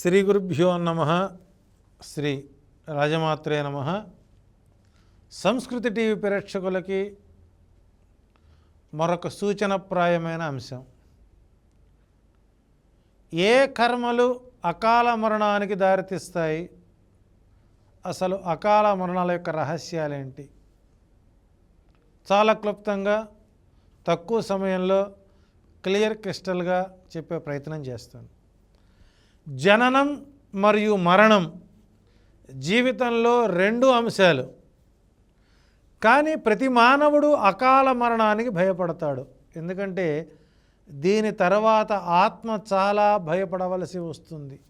శ్రీ గురుభ్యో నమ శ్రీ రాజమాత్రే నమ. సంస్కృతి టీవీ ప్రేక్షకులకి మరొక సూచనప్రాయమైన అంశం. ఏ కర్మలు అకాల మరణానికి దారితీస్తాయి? అసలు అకాల మరణాల యొక్క రహస్యాలేంటి? చాలా క్లుప్తంగా తక్కువ సమయంలో క్లియర్ క్రిస్టల్గా చెప్పే ప్రయత్నం చేస్తాను. జననం మరియు మరణం జీవితంలో రెండు అంశాలు. కానీ ప్రతి మానవుడు అకాల మరణానికి భయపడతాడు. ఎందుకంటే దీని తర్వాత ఆత్మ చాలా భయపడవలసి వస్తుంది.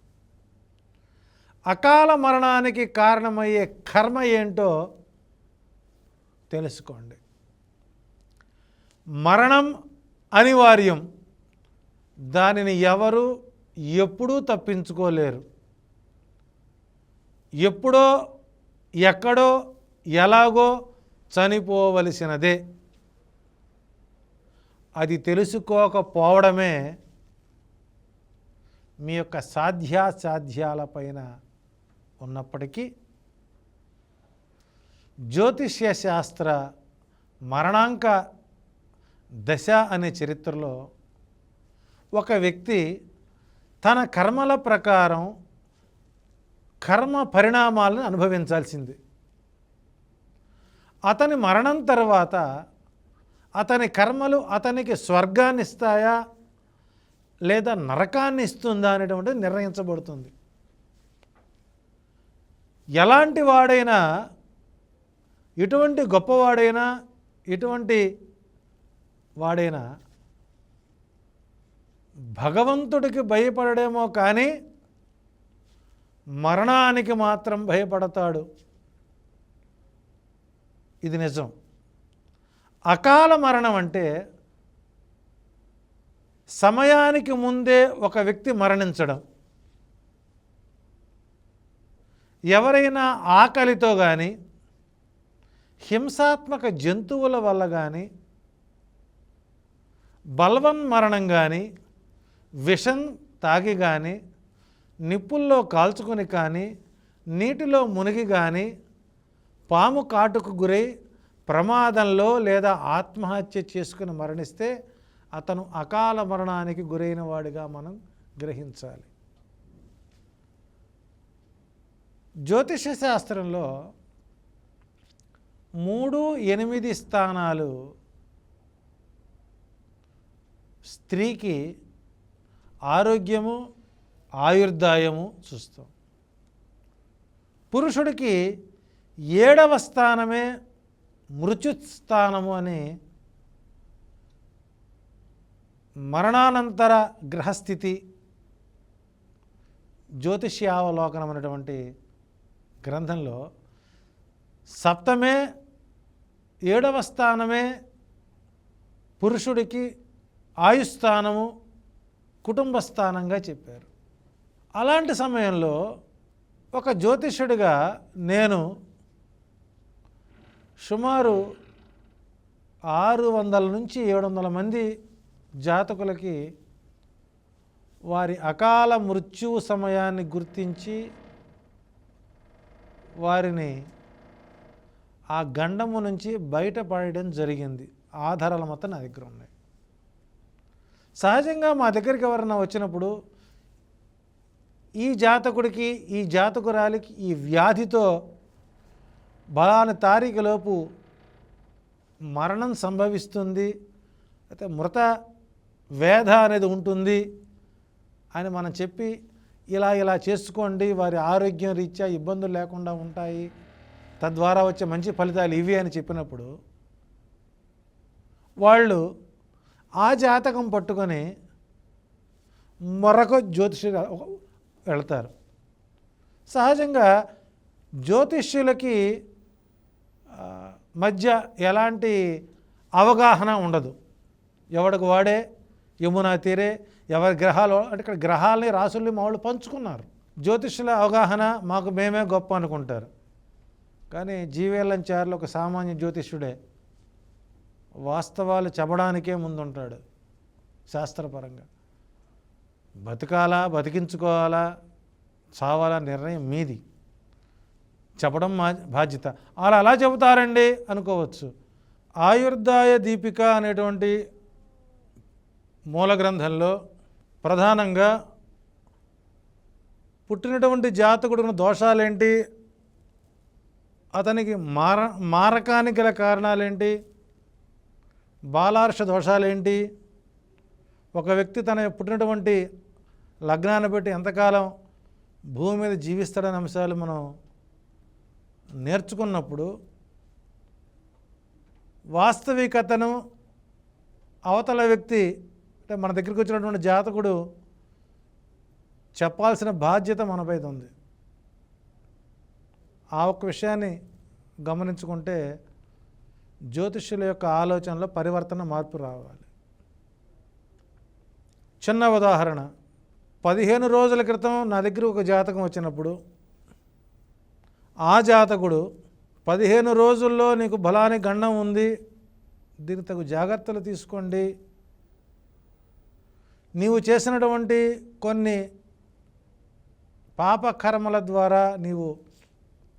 అకాల మరణానికి కారణమయ్యే కర్మ ఏంటో తెలుసుకోండి. మరణం అనివార్యం. దానిని ఎవరు ఎప్పుడూ తప్పించుకోలేరు. ఎప్పుడో ఎక్కడో ఎలాగో చనిపోవలసినదే. అది తెలుసుకోకపోవడమే మీ యొక్క సాధ్యాసాధ్యాలపైన ఉన్నప్పటికీ జ్యోతిష్య శాస్త్ర మరణాంక దశ అనే చరిత్రలో ఒక వ్యక్తి తన కర్మల ప్రకారం కర్మ పరిణామాలను అనుభవించాల్సింది. అతని మరణం తర్వాత అతని కర్మలు అతనికి స్వర్గాన్ని ఇస్తాయా లేదా నరకాన్ని ఇస్తుందా అనేటువంటిది నిర్ణయించబడుతుంది. ఎలాంటి వాడైనా ఎటువంటి గొప్పవాడైనా ఎటువంటి వాడైనా భగవంతుడికి భయపడడేమో కానీ మరణానికి మాత్రం భయపడతాడు. ఇది నిజం. అకాల మరణం అంటే సమయానికి ముందే ఒక వ్యక్తి మరణించడం. ఎవరైనా ఆకలితో కానీ హింసాత్మక జంతువుల వల్ల కానీ బల్వన్ మరణం కానీ విషం తాగి కానీ నిప్పుల్లో కాల్చుకొని కానీ నీటిలో మునిగి కానీ పాము కాటుకు గురై ప్రమాదంలో లేదా ఆత్మహత్య చేసుకుని మరణిస్తే అతను అకాల మరణానికి గురైన వాడిగా మనం గ్రహించాలి. జ్యోతిష శాస్త్రంలో మూడు ఎనిమిది స్థానాలు స్త్రీకి ఆరోగ్యము ఆయుర్దాయము చూస్తాం. పురుషుడికి ఏడవ స్థానమే మృత్యుస్థానము అని మరణానంతర గ్రహస్థితి జ్యోతిష్యావలోకనం అనేటువంటి గ్రంథంలో సప్తమే ఏడవ స్థానమే పురుషుడికి ఆయుస్థానము కుటుంబ స్థానంగా చెప్పారు. అలాంటి సమయంలో ఒక జ్యోతిష్యుడిగా నేను సుమారు ఆరు వందల నుంచి ఏడు వందల మంది జాతకులకి వారి అకాల మృత్యువు సమయాన్ని గుర్తించి వారిని ఆ గండము నుంచి బయటపడడం జరిగింది. ఆధారాలు మొత్తం నా దగ్గర ఉన్నాయి. సహజంగా మా దగ్గరికి ఎవరన్నా వచ్చినప్పుడు ఈ జాతకుడికి ఈ జాతకురాలికి ఈ వ్యాధితో బలాని తారీఖులోపు మరణం సంభవిస్తుంది అయితే మృత వేధ అనేది ఉంటుంది అని మనం చెప్పి ఇలా ఇలా చేసుకోండి వారి ఆరోగ్యం రీత్యా ఇబ్బందులు లేకుండా ఉంటాయి తద్వారా వచ్చే మంచి ఫలితాలు ఇవి అని చెప్పినప్పుడు వాళ్ళు ఆ జాతకం పట్టుకొని మరొక జ్యోతిషుగా వెళతారు. సహజంగా జ్యోతిష్యులకి మధ్య ఎలాంటి అవగాహన ఉండదు. ఎవడికి వాడే యమునా తీరే ఎవరి గ్రహాలు అంటే ఇక్కడ గ్రహాలని రాసుల్ని మా వాళ్ళు పంచుకున్నారు. జ్యోతిష్యుల అవగాహన మాకు మేమే గొప్ప అనుకుంటారు. కానీ జీవేలంచారులు ఒక సామాన్య జ్యోతిష్యుడే వాస్తవాలు చెప్పడానికే ముందుంటాడు శాస్త్రపరంగా. బతకాలా బతికించుకోవాలా చావాల నిర్ణయం మీది. చెప్పడం మా బాధ్యత. అలా అలా చెబుతారండి అనుకోవచ్చు. ఆయుర్దాయ దీపిక అనేటువంటి మూల గ్రంథంలో ప్రధానంగా పుట్టినటువంటి జాతకుడికి దోషాలేంటి? అతనికి మార మారకానికి గల కారణాలేంటి? బాలార్ష దోషాలేంటి? ఒక వ్యక్తి తన పుట్టినటువంటి లగ్నాన్ని బట్టి ఎంతకాలం భూమి మీద జీవిస్తాడనే అంశాలు మనం నేర్చుకున్నప్పుడు వాస్తవికతను అవతల వ్యక్తి అంటే మన దగ్గరికి వచ్చినటువంటి జాతకుడు చెప్పాల్సిన బాధ్యత మనపై ఉంది. ఆ ఒక్క విషయాన్ని గమనించుకుంటే జ్యోతిష్యుల యొక్క ఆలోచనలో పరివర్తన మార్పు రావాలి. చిన్న ఉదాహరణ. పదిహేను రోజుల క్రితం నా దగ్గర ఒక జాతకం వచ్చినప్పుడు ఆ జాతకుడు పదిహేను రోజుల్లో నీకు బలాని గండం ఉంది దీనికి తగు జాగ్రత్తలు తీసుకోండి. నీవు చేసినటువంటి కొన్ని పాపకర్మల ద్వారా నీవు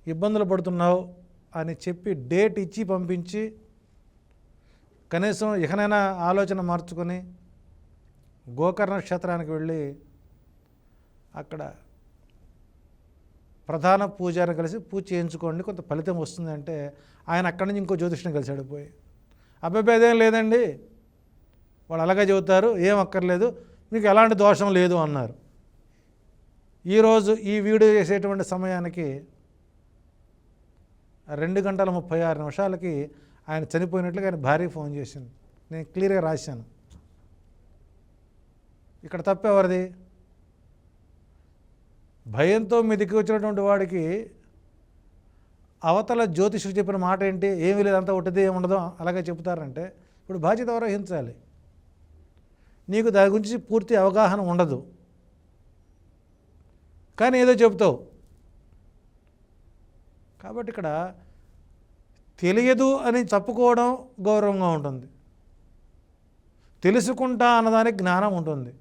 ఇబ్బందులు పడుతున్నావు. అని చెప్పి డేట్ ఇచ్చి పంపించి కనీసం ఇకనైనా ఆలోచన మార్చుకొని గోకర్ణ క్షేత్రానికి వెళ్ళి అక్కడ ప్రధాన పూజారిని కలిసి పూజ చేయించుకోండి కొంత ఫలితం వస్తుందంటే ఆయన అక్కడి నుంచి ఇంకో జ్యోతిష్ని కలిసాడు పోయి. అభ్యభేదం లేదండి. వాళ్ళు అలాగే చెబుతారు ఏం అక్కర్లేదు మీకు ఎలాంటి దోషం లేదు అన్నారు. ఈరోజు ఈ వీడియో చేసేటువంటి సమయానికి రెండు గంటల ముప్పై ఆరు నిమిషాలకి ఆయన చనిపోయినట్లుగా ఆయన భార్య ఫోన్ చేసింది. నేను క్లియర్గా రాశాను. ఇక్కడ తప్పెవరిది భయంతో మీ దిక్కు వచ్చినటువంటి వాడికి అవతల జ్యోతిషుడు చెప్పిన మాట ఏంటి? ఏమీ లేదు అంతా ఒకటిదే ఉండదు అలాగే చెప్తారంటే ఇప్పుడు బాధ్యత వహించాలి? నీకు దాని గురించి పూర్తి అవగాహన ఉండదు. కానీ ఏదో చెబుతావు. కాబట్టి ఇక్కడ తెలియదు అని చెప్పుకోవడం గౌరవంగా ఉంటుంది. తెలుసుకుంటా అన్నదానికి జ్ఞానం ఉంటుంది.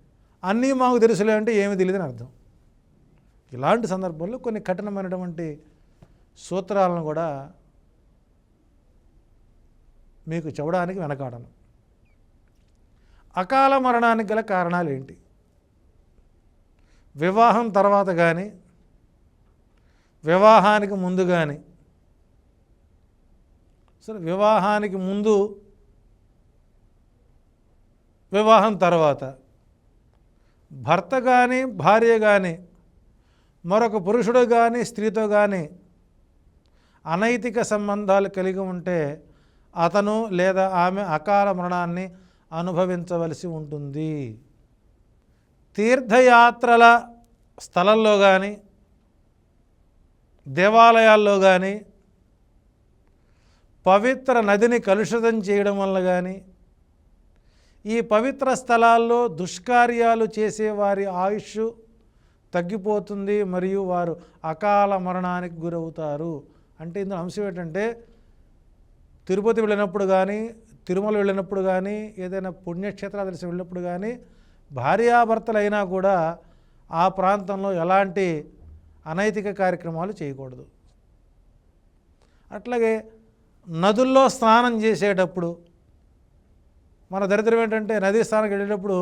అన్నీ మాకు తెలుసులే అంటే ఏమి తెలియదని అర్థం. ఇలాంటి సందర్భంలో కొన్ని కఠినమైనటువంటి సూత్రాలను కూడా మీకు చెప్పడానికి వెనకాడను. అకాల మరణానికి గల కారణాలు ఏంటి? వివాహం తర్వాత కానీ వివాహానికి ముందు కానీ సరే వివాహానికి ముందు వివాహం తర్వాత భర్త కానీ భార్య కానీ మరొక పురుషుడు కానీ స్త్రీతో కానీ అనైతిక సంబంధాలు కలిగి ఉంటే అతను లేదా ఆమె అకాల మరణాన్ని అనుభవించవలసి ఉంటుంది. తీర్థయాత్రల స్థలంలో కానీ దేవాలయాల్లో కానీ పవిత్ర నదిని కలుషితం చేయడం వల్ల కానీ ఈ పవిత్ర స్థలాల్లో దుష్కార్యాలు చేసే వారి ఆయుష్ తగ్గిపోతుంది మరియు వారు అకాల మరణానికి గురవుతారు. అంటే ఇందులో అంశం ఏంటంటే తిరుపతి వెళ్ళినప్పుడు కానీ తిరుమల వెళ్ళినప్పుడు కానీ ఏదైనా పుణ్యక్షేత్రాలు తెలిసి వెళ్ళినప్పుడు కానీ భార్యాభర్తలు అయినా కూడా ఆ ప్రాంతంలో ఎలాంటి అనైతిక కార్యక్రమాలు చేయకూడదు. అట్లాగే నదుల్లో స్నానం చేసేటప్పుడు మన దరిద్రం ఏంటంటే నదీ స్నానానికి వెళ్ళేటప్పుడు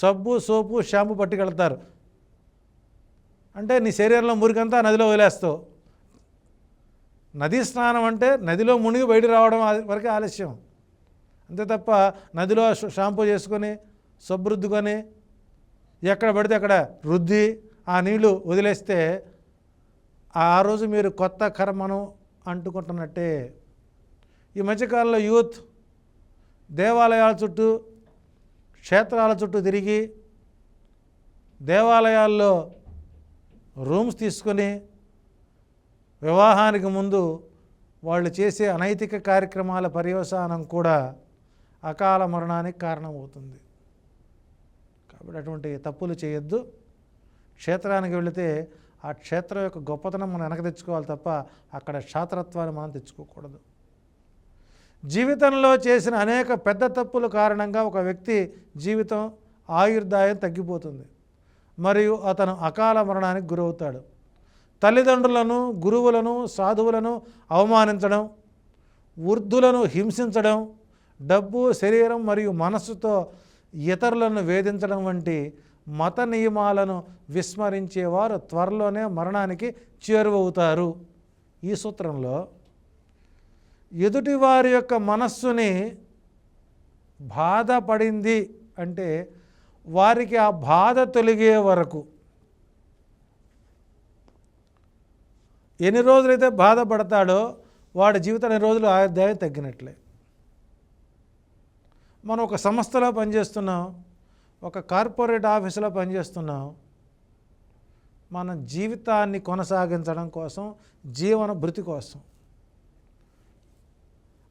సబ్బు సోపు షాంపూ పట్టుకెళ్తారు. అంటే నీ శరీరంలో మురికంతా నదిలో వదిలేస్తావు. నదీ స్నానం అంటే నదిలో మునిగి బయట రావడం వరకే ఆలస్యం. అంతే తప్ప నదిలో షాంపూ చేసుకొని సబ్బు రుద్దుకొని ఎక్కడ పడితే అక్కడ రుద్ది ఆ నీళ్ళు వదిలేస్తే ఆ రోజు మీరు కొత్త కర్మను అంటుకుంటున్నట్టే. ఈ మధ్యకాలంలో యూత్ దేవాలయాల చుట్టూ క్షేత్రాల చుట్టూ తిరిగి దేవాలయాల్లో రూమ్స్ తీసుకొని వివాహానికి ముందు వాళ్ళు చేసే అనైతిక కార్యక్రమాల పర్యవసానం కూడా అకాల మరణానికి కారణమవుతుంది. కాబట్టి అటువంటి తప్పులు చేయొద్దు. క్షేత్రానికి వెళితే ఆ క్షేత్రం యొక్క గొప్పతనం మనం వెనక తెచ్చుకోవాలి తప్ప అక్కడ క్షాత్రత్వాన్ని మనం తెచ్చుకోకూడదు. జీవితంలో చేసిన అనేక పెద్ద తప్పుల కారణంగా ఒక వ్యక్తి జీవితం ఆయుర్దాయం తగ్గిపోతుంది. మరియు అతను అకాల మరణానికి గురవుతాడు. తల్లిదండ్రులను గురువులను సాధువులను అవమానించడం వృద్ధులను హింసించడం డబ్బు శరీరం మరియు మనస్సుతో ఇతరులను వేధించడం వంటి మత నియమాలను విస్మరించేవారు త్వరలోనే మరణానికి చేరువవుతారు. ఈ సూత్రంలో ఎదుటివారి యొక్క మనస్సుని బాధపడింది అంటే వారికి ఆ బాధ తొలిగే వరకు. ఎన్ని రోజులైతే బాధపడతాడో వాడి జీవితం ఎన్ని రోజులు ఆయుర్దాయం తగ్గినట్లే. మనం ఒక సంస్థలో పనిచేస్తున్నాం. ఒక కార్పొరేట్ ఆఫీసులో పనిచేస్తున్నాం. మన జీవితాన్ని కొనసాగించడం కోసం జీవన భృతి కోసం.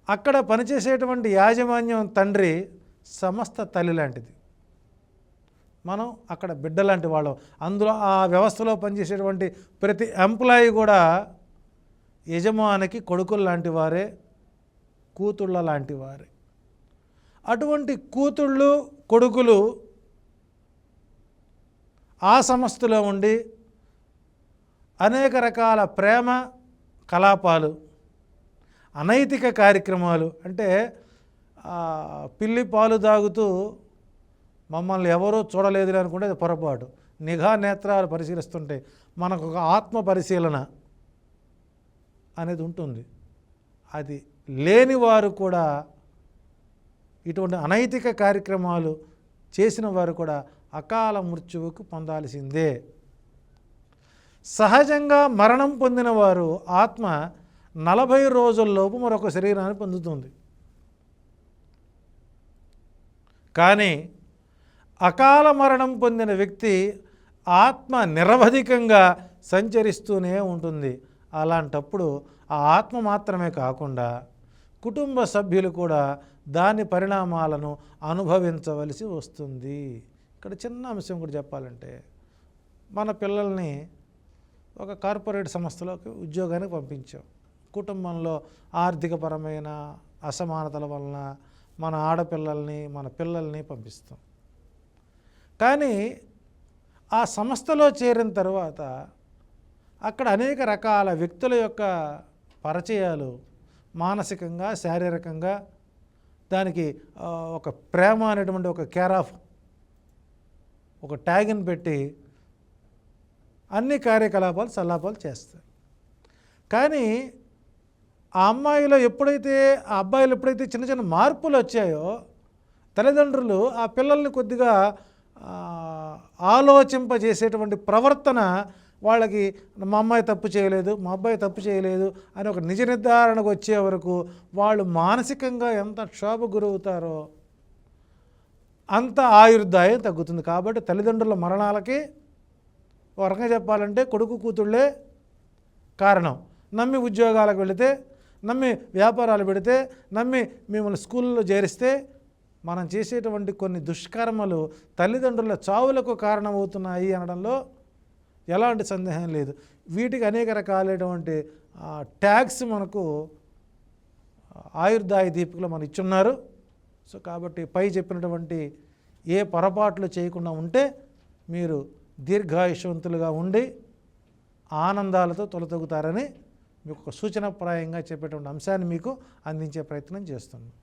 అక్కడ పనిచేసేటువంటి యాజమాన్యం తండ్రి సమస్త తల్లి లాంటిది. మనం అక్కడ బిడ్డ లాంటి వాళ్ళం. అందులో ఆ వ్యవస్థలో పనిచేసేటువంటి ప్రతి ఎంప్లాయీ కూడా యజమానికి కొడుకులు లాంటి వారే కూతుళ్ళ లాంటి వారే. అటువంటి కూతుళ్ళు కొడుకులు ఆ సంస్థలో ఉండి అనేక రకాల ప్రేమ కలాపాలు అనైతిక కార్యక్రమాలు అంటే పిల్లి పాలు తాగుతూ మమ్మల్ని ఎవరూ చూడలేదు అనుకుంటే అది పొరపాటు. నిఘా నేత్రాలు పరిశీలిస్తుంటే మనకు ఒక ఆత్మ పరిశీలన అనేది ఉంటుంది. అది లేని వారు కూడా ఇటువంటి అనైతిక కార్యక్రమాలు చేసిన వారు కూడా అకాల మృత్యువుకు పొందాల్సిందే. సహజంగా మరణం పొందిన వారు ఆత్మ నలభై రోజుల్లోపు మరొక శరీరాన్ని పొందుతుంది. కానీ అకాల మరణం పొందిన వ్యక్తి ఆత్మ నిరవధికంగా సంచరిస్తూనే ఉంటుంది. అలాంటప్పుడు ఆ ఆత్మ మాత్రమే కాకుండా కుటుంబ సభ్యులు కూడా దాని పరిణామాలను అనుభవించవలసి వస్తుంది. ఇక్కడ చిన్న అంశం కూడా చెప్పాలంటే మన పిల్లల్ని ఒక కార్పొరేట్ సంస్థలోకి ఉద్యోగానికి పంపించాం. కుటుంబంలో ఆర్థికపరమైన అసమానతల వలన మన ఆడపిల్లల్ని మన పిల్లల్ని పంపిస్తాం. కానీ ఆ సంస్థలో చేరిన తర్వాత అక్కడ అనేక రకాల వ్యక్తుల యొక్క పరిచయాలు మానసికంగా శారీరకంగా దానికి ఒక ప్రేమ అనేటువంటి ఒక కేర్ ఆఫ్ ఒక ట్యాగ్ని పెట్టి అన్ని కార్యకలాపాలు సల్లాపాలు చేస్తారు. కానీ ఆ అమ్మాయిలో ఎప్పుడైతే ఆ అబ్బాయిలు ఎప్పుడైతే చిన్న చిన్న మార్పులు వచ్చాయో తల్లిదండ్రులు ఆ పిల్లల్ని కొద్దిగా ఆలోచింపజేసేటువంటి ప్రవర్తన వాళ్ళకి మా అమ్మాయి తప్పు చేయలేదు మా అబ్బాయి తప్పు చేయలేదు అని ఒక నిజ నిర్ధారణకు వచ్చే వరకు వాళ్ళు మానసికంగా ఎంత క్షోభ గురవుతారో అంత ఆయుర్దాయం తగ్గుతుంది కాబట్టి తల్లిదండ్రుల మరణాలకి ఒక రకంగా చెప్పాలంటే కొడుకు కూతుళ్ళే కారణం. నమ్మి ఉద్యోగాలకు వెళితే నమ్మి వ్యాపారాలు పెడితే నమ్మి మిమ్మల్ని స్కూల్లో చేరిస్తే మనం చేసేటువంటి కొన్ని దుష్కర్మలు తల్లిదండ్రుల చావులకు కారణమవుతున్నాయి అనడంలో ఎలాంటి సందేహం లేదు. వీటికి అనేక రకాలైనటువంటి ట్యాక్స్ మనకు ఆయుర్దాయ దీపికలు మనం ఇచ్చున్నారు. సో కాబట్టి పై చెప్పినటువంటి ఏ పొరపాట్లు చేయకుండా ఉంటే మీరు దీర్ఘాయుషవంతులుగా ఉండి ఆనందాలతో తొలతొగుతారని మీకు ఒక సూచనప్రాయంగా చెప్పేటువంటి అంశాన్ని మీకు అందించే ప్రయత్నం చేస్తున్నాను